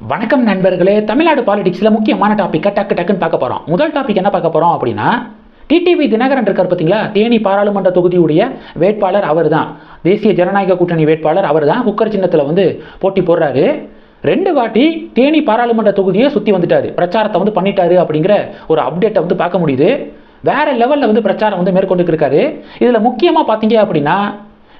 வணக்கம் நண்பர்களே தமிழ்நாடு பாலிடிக்ஸில் முக்கியமான டாப்பிக்கை டக்கு டக்குன்னு பார்க்க போகிறோம் முதல் டாபிக் என்ன பார்க்க போகிறோம் அப்படின்னா டிடிவி தினகரன் இருக்கார் பார்த்தீங்களா? தேனி பாராளுமன்ற தொகுதியுடைய வேட்பாளர் அவர் தான் தேசிய ஜனநாயக கூட்டணி வேட்பாளர் அவர் தான் குக்கர் சின்னத்தில் வந்து போட்டி போடுறாரு. ரெண்டு வாட்டி தேனி பாராளுமன்ற தொகுதியை சுற்றி வந்துட்டாரு. பிரச்சாரத்தை வந்து பண்ணிட்டாரு அப்படிங்கிற ஒரு அப்டேட்டை வந்து பார்க்க முடியுது. வேற லெவலில் வந்து பிரச்சாரம் வந்து மேற்கொண்டு இருக்காரு. இதில் முக்கியமாக பார்த்தீங்க அப்படின்னா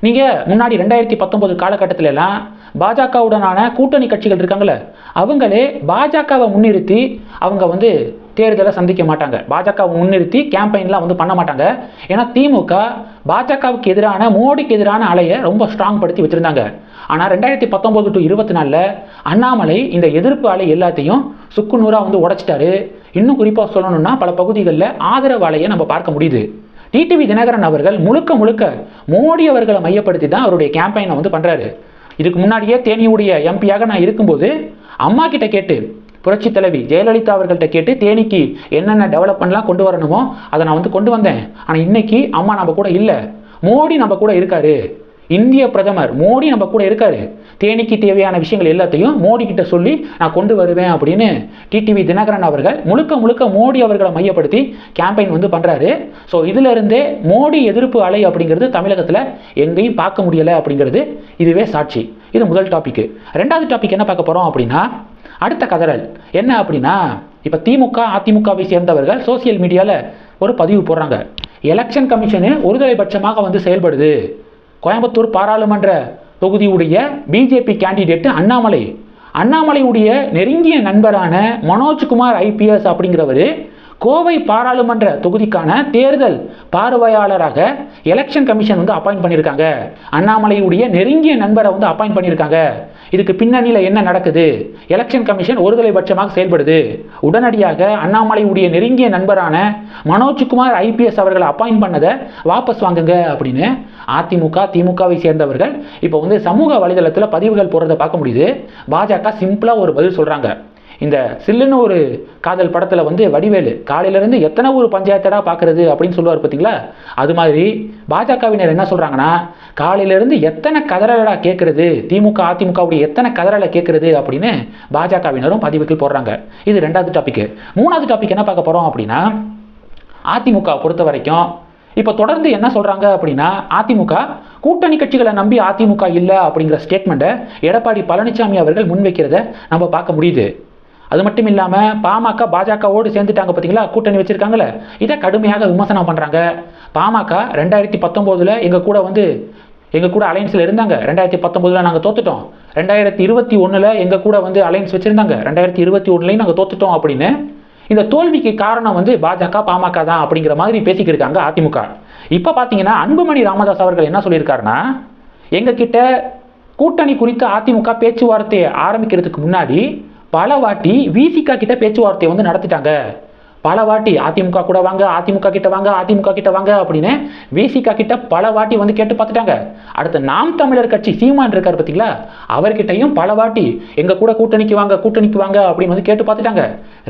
நீங்கள் முன்னாடி ரெண்டாயிரத்தி பத்தொம்போது காலகட்டத்திலலாம் பாஜகவுடனான கூட்டணி கட்சிகள் இருக்காங்கல்ல அவங்களே பாஜகவை முன்னிறுத்தி அவங்க வந்து தேர்தலை சந்திக்க மாட்டாங்க. பாஜகவை முன்னிறுத்தி கேம்பெயின்லாம் வந்து பண்ண மாட்டாங்க. ஏன்னா திமுக பாஜகவுக்கு எதிரான மோடிக்கு எதிரான அலையை ரொம்ப ஸ்ட்ராங் படுத்தி வச்சுருந்தாங்க. ஆனால் ரெண்டாயிரத்தி பத்தொம்போது டு இருபத்தி நாலில் அண்ணாமலை இந்த எதிர்ப்பு அலை எல்லாத்தையும் சுக்குநூறாக வந்து உடைச்சிட்டாரு. இன்னும் குறிப்பாக சொல்லணும்னா பல பகுதிகளில் ஆதரவு அலையை நம்ம பார்க்க முடியுது. டிடிவி தினகரன் அவர்கள் முழுக்க முழுக்க மோடி அவர்களை மையப்படுத்தி தான் அவருடைய கேம்பெயினை வந்து பண்ணுறாரு இதுக்கு முன்னாடியே தேனியுடைய எம்பியாக நான் இருக்கும்போது அம்மா கிட்ட கேட்டு புரட்சி தலைவி ஜெயலலிதா அவர்கள்ட்ட கேட்டு தேனிக்கு என்னென்ன டெவலப்மெண்ட்லாம் கொண்டு வரணுமோ அதை நான் வந்து கொண்டு வந்தேன். ஆனால் இன்னைக்கு அம்மா நம்ம கூட இல்லை. மோடி நம்ம கூட இருக்காரு. இந்திய பிரதமர் மோடி நம்ம கூட இருக்காரு. தேனிக்கு தேவையான விஷயங்கள் எல்லாத்தையும் மோடி கிட்ட சொல்லி நான் கொண்டு வருவேன் அப்படின்னு டிடிவி தினகரன் அவர்கள் முழுக்க முழுக்க மோடி அவர்களை மையப்படுத்தி கேம்பெயின் வந்து பண்றாரு. ஸோ இதுல இருந்தே மோடி எதிர்ப்பு அலை அப்படிங்கிறது தமிழகத்தில் எங்கேயும் பார்க்க முடியலை அப்படிங்கிறது இதுவே சாட்சி. இது முதல் டாபிக் ரெண்டாவது டாபிக் என்ன பார்க்க போறோம் அப்படின்னா அடுத்த கதறல். என்ன அப்படின்னா இப்போ திமுக அதிமுகவை சேர்ந்தவர்கள் சோசியல் மீடியாவில் ஒரு பதிவு போடுறாங்க. எலெக்ஷன் கமிஷனு ஒருதலைபட்சமாக வந்து செயல்படுது. கோயம்புத்தூர் பாராளுமன்ற தொகுதியுடைய பிஜேபி கேண்டிடேட் அண்ணாமலை. அண்ணாமலையுடைய நெருங்கிய நண்பரான மனோஜ்குமார் ஐபிஎஸ் அப்படிங்கிறவர் கோவை பாராளுமன்ற தொகுதிக்கான தேர்தல் பார்வையாளராக எலெக்ஷன் கமிஷன் வந்து அப்பாயிண்ட் பண்ணியிருக்காங்க அண்ணாமலையுடைய நெருங்கிய நண்பரை வந்து அப்பாயிண்ட் பண்ணியிருக்காங்க இதுக்கு பின்னணியில் என்ன நடக்குது? எலெக்ஷன் கமிஷன் ஒருதலை பட்சமாக செயல்படுது. உடனடியாக அண்ணாமலையுடைய நெருங்கிய நண்பரான மனோஜ்குமார் ஐபிஎஸ் அவர்களை அப்பாயிண்ட் பண்ணதை வாபஸ் வாங்குங்க அப்படின்னு அதிமுக திமுகவை சேர்ந்தவர்கள். இப்போ வந்து சமூக வலைதளத்தில் பதிவுகள் போடுறதை பார்க்க முடியுது. பாஜக சிம்பிளாக ஒரு பதில் சொல்கிறாங்க இந்த சில்லுன்னு ஒரு காதல் படத்தில் வந்து வடிவேலு காலையிலேருந்து எத்தனை ஒரு பஞ்சாயத்தடா பார்க்குறது அப்படின்னு சொல்லுவார் பார்த்தீங்களா அது மாதிரி பாஜகவினர் என்ன சொல்கிறாங்கன்னா காலையிலேருந்து எத்தனை கதறலடா கேட்குறது திமுக அதிமுகவுடைய எத்தனை கதறலை கேட்குறது அப்படின்னு பாஜகவினரும் பதிவுகள் போடுறாங்க. இது ரெண்டாவது டாப்பிக்கு மூணாவது டாபிக் என்ன பார்க்க போகிறோம் அப்படின்னா அதிமுக பொறுத்த வரைக்கும் இப்போ தொடர்ந்து என்ன சொல்கிறாங்க அப்படின்னா அதிமுக கூட்டணி கட்சிகளை நம்பி அதிமுக இல்லை அப்படிங்கிற ஸ்டேட்மெண்ட்டை எடப்பாடி பழனிசாமி அவர்கள் முன்வைக்கிறத நம்ம பார்க்க முடியுது. அது மட்டும் இல்லாமல் பாமக பாஜகவோடு சேர்ந்துட்டாங்க பார்த்தீங்களா கூட்டணி வச்சுருக்காங்களே இதை கடுமையாக விமர்சனம் பண்ணுறாங்க பாமக ரெண்டாயிரத்தி பத்தொம்போதில் எங்கள் கூட வந்து எங்கள் கூட அலைன்ஸில் இருந்தாங்க. ரெண்டாயிரத்தி பத்தொம்போதில் நாங்கள் தோத்துட்டோம். ரெண்டாயிரத்தி இருபத்தி ஒன்றில் எங்கள் கூட வந்து அலைன்ஸ் வச்சுருந்தாங்க. ரெண்டாயிரத்தி இருபத்தி ஒன்றுலையும் நாங்கள் தோத்துட்டோம் அப்படின்னு இந்த தோல்விக்கு காரணம் வந்து பாஜக பாமக தான் அப்படிங்கிற மாதிரி பேசிக்கிட்டு இருக்காங்க அதிமுக. இப்போ பார்த்தீங்கன்னா அன்புமணி ராமதாஸ் அவர்கள் என்ன சொல்லியிருக்காருன்னா எங்ககிட்ட கூட்டணி குறித்து அதிமுக பேச்சுவார்த்தையை ஆரம்பிக்கிறதுக்கு முன்னாடி பல வாட்டி விசிகா கிட்ட பேச்சுவார்த்தையை வந்து நடத்திட்டாங்க. பல வாட்டி அதிமுக கூட வாங்க அதிமுக கிட்ட வாங்க அதிமுக கிட்ட வாங்க அப்படின்னு விசிகா கிட்ட பல வாட்டி வந்து கேட்டு பார்த்துட்டாங்க. அடுத்து நாம் தமிழர் கட்சி சீமான் இருக்கார் பார்த்தீங்களா? அவர்கிட்டையும் பல வாட்டி எங்க கூட கூட்டணிக்கு வாங்க கூட்டணிக்கு வாங்க அப்படின்னு வந்து கேட்டு பார்த்துட்டாங்க.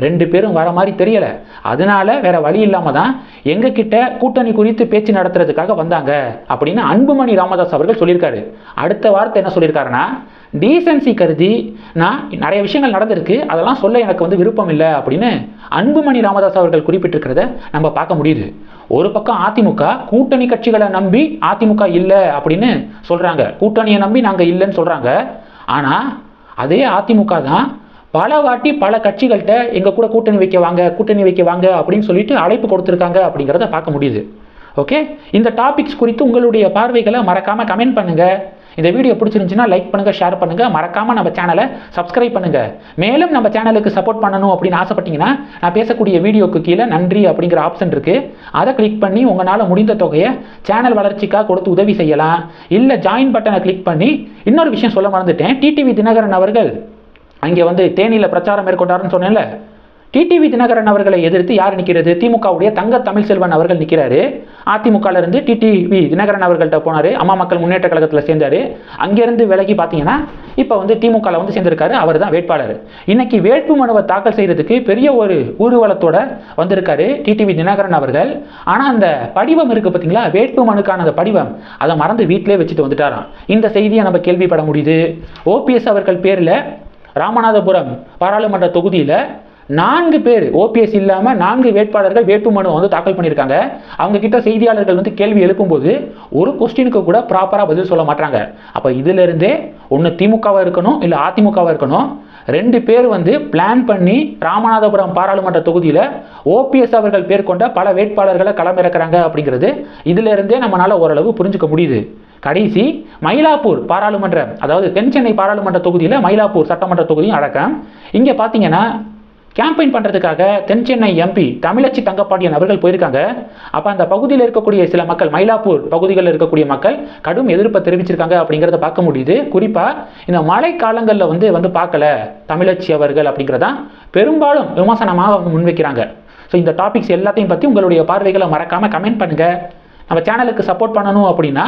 ரெண்டு பேரும் வர மாதிரி தெரியல. அதனால வேற வழி இல்லாம தான் எங்க கிட்ட கூட்டணி குறித்து பேச்சு நடத்துறதுக்காக வந்தாங்க அப்படின்னு அன்புமணி ராமதாஸ் அவர்கள் சொல்லியிருக்காரு. அடுத்த வார்த்தை என்ன சொல்லியிருக்காருன்னா டீசன்சி கருதி நான் நிறைய விஷயங்கள் நடந்திருக்கு. அதெல்லாம் சொல்ல எனக்கு வந்து விருப்பம் இல்லை அப்படின்னு அன்புமணி ராமதாஸ் அவர்கள் குறிப்பிட்டிருக்கிறத நம்ம பார்க்க முடியுது. ஒரு பக்கம் அதிமுக கூட்டணி கட்சிகளை நம்பி அதிமுக இல்லை அப்படின்னு சொல்கிறாங்க கூட்டணியை நம்பி நாங்கள் இல்லைன்னு சொல்கிறாங்க ஆனால் அதே அதிமுக தான் பல வாட்டி பல கட்சிகள்கிட்ட எங்கள் கூட கூட்டணி வைக்க வாங்க கூட்டணி வைக்க வாங்க அப்படின்னு சொல்லிட்டு அழைப்பு கொடுத்துருக்காங்க அப்படிங்கிறத பார்க்க முடியுது. ஓகே இந்த டாபிக்ஸ் குறித்து உங்களுடைய பார்வைகளை மறக்காமல் கமெண்ட் பண்ணுங்கள் இந்த வீடியோ பிடிச்சிருந்துச்சுன்னா லைக் பண்ணுங்கள் ஷேர் பண்ணுங்கள் மறக்காமல் நம்ம சேனலை சப்ஸ்கிரைப் பண்ணுங்கள் மேலும் நம்ம சேனலுக்கு சப்போர்ட் பண்ணணும் அப்படின்னு ஆசைப்பட்டீங்கன்னா நான் பேசக்கூடிய வீடியோக்கு கீழே நன்றி அப்படிங்கிற ஆப்ஷன் இருக்குது அதை கிளிக் பண்ணி உங்களால் முடிந்த தொகையை சேனல் வளர்ச்சிக்காக கொடுத்து உதவி செய்யலாம். இல்லை ஜாயின் பட்டனை கிளிக் பண்ணி இன்னொரு விஷயம் சொல்ல மறந்துட்டேன். டிடிவி தினகரன் அவர்கள் அங்கே வந்து தேனியில் பிரச்சாரம் மேற்கொண்டாருன்னு சொன்னேன்ல. டிடிவி தினகரன் அவர்களை எதிர்த்து யார் நிற்கிறது? திமுகவுடைய தங்க தமிழ் செல்வன் அவர்கள் நிற்கிறாரு. அதிமுகலேருந்து டிடிவி தினகரன் அவர்கள்ட்ட போனாரு. அம்மா மக்கள் முன்னேற்ற கழகத்தில் சேர்ந்தாரு. அங்கேருந்து விலகி பார்த்தீங்கன்னா இப்போ வந்து திமுகவில் வந்து சேர்ந்திருக்காரு. அவர் தான் வேட்பாளர். இன்னைக்கு வேட்பு மனுவை தாக்கல் செய்கிறதுக்கு பெரிய ஒரு ஊர்வலத்தோட வந்திருக்காரு டிடிவி தினகரன் அவர்கள். ஆனால் அந்த படிவம் இருக்குது பார்த்தீங்களா வேட்பு மனுக்கான அந்த படிவம் அதை மறந்து வீட்டிலே வச்சுட்டு வந்துட்டாராம். இந்த செய்தியை நம்ம கேள்விப்பட முடியுது. ஓபிஎஸ் அவர்கள் பேரில் ராமநாதபுரம் பாராளுமன்ற தொகுதியில் நான்கு பேர் ஓபிஎஸ் இல்லாமல் நான்கு வேட்பாளர்கள் வேட்புமனு வந்து தாக்கல் பண்ணியிருக்காங்க. அவங்க கிட்ட செய்தியாளர்கள் வந்து கேள்வி எழுப்பும்போது ஒரு கொஸ்டினுக்கு கூட ப்ராப்பராக பதில் சொல்ல மாட்டாங்க அப்போ இதிலிருந்தே ஒன்று திமுகவாக இருக்கணும் இல்லை அதிமுகவாக இருக்கணும்? ரெண்டு பேர் வந்து பிளான் பண்ணி ராமநாதபுரம் பாராளுமன்ற தொகுதியில் ஓபிஎஸ் அவர்கள் பேர் கொண்ட பல வேட்பாளர்களை களமிறக்கிறாங்க அப்படிங்கிறது இதிலிருந்தே நம்மளால் ஓரளவு புரிஞ்சுக்க முடியுது. கடைசி மயிலாப்பூர் பாராளுமன்ற அதாவது தென் சென்னை பாராளுமன்ற தொகுதியில் மயிலாப்பூர் சட்டமன்ற தொகுதியும் அடக்கம். இங்கே பார்த்தீங்கன்னா கேம்பெயின் பண்ணுறதுக்காக தென் சென்னை எம்பி தமிழச்சி தங்கப்பாண்டியன் அவர்கள் போயிருக்காங்க. அப்போ அந்த பகுதியில் இருக்கக்கூடிய சில மக்கள் மயிலாப்பூர் பகுதிகளில் இருக்கக்கூடிய மக்கள் கடும் எதிர்ப்பை தெரிவிச்சிருக்காங்க அப்படிங்கிறத பார்க்க முடியுது. குறிப்பாக இந்த மழை காலங்களில் வந்து வந்து பார்க்கல தமிழச்சி அவர்கள் அப்படிங்கிறதான் பெரும்பாலும் விமர்சனமாக அவங்க முன்வைக்கிறாங்க. ஸோ இந்த டாபிக்ஸ் எல்லாத்தையும் பற்றி உங்களுடைய பார்வைகளை மறக்காமல் கமெண்ட் பண்ணுங்கள் நம்ம சேனலுக்கு சப்போர்ட் பண்ணணும் அப்படின்னா